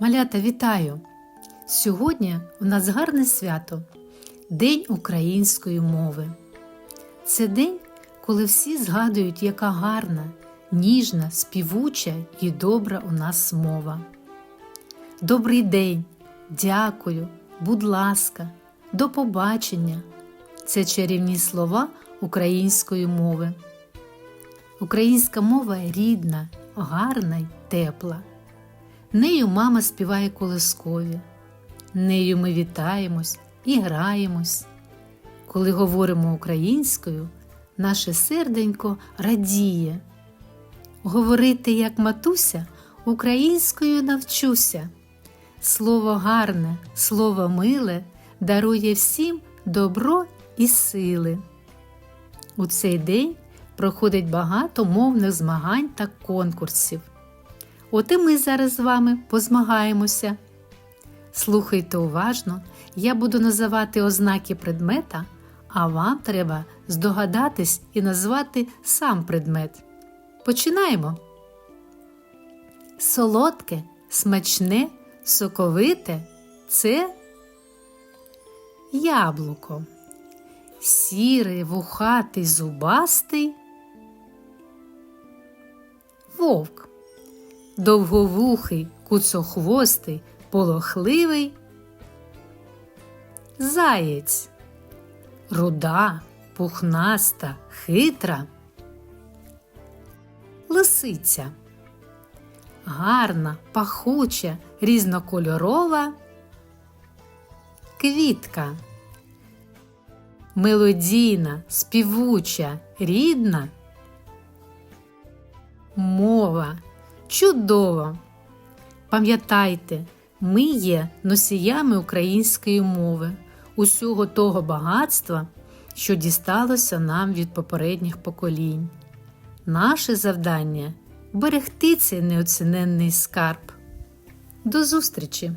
Малята, вітаю! Сьогодні у нас гарне свято День української мови. Це день, коли всі згадують, яка гарна, ніжна, співуча і добра у нас мова. Добрий день, дякую, будь ласка, до побачення. Це чарівні слова української мови. Українська мова рідна, гарна й тепла. Нею мама співає колискові, нею ми вітаємось і граємось. Коли говоримо українською, наше серденько радіє. Говорити, як матуся, українською навчуся. Слово гарне, слово миле дарує всім добро і сили. У цей день проходить багато мовних змагань та конкурсів. От і ми зараз з вами позмагаємося. Слухайте уважно, я буду називати ознаки предмета, а вам треба здогадатись і назвати сам предмет. Починаємо. Солодке, смачне, соковите це яблуко. Сірий, вухатий, зубастий. Вовк довговухий, куцохвостий, полохливий, заєць, руда, пухнаста, хитра, лисиця, гарна, пахуча, різнокольорова, квітка, мелодійна, співуча, рідна, мова. Чудово! Пам'ятайте, ми є носіями української мови, усього того багатства, що дісталося нам від попередніх поколінь. Наше завдання берегти цей неоціненний скарб. До зустрічі!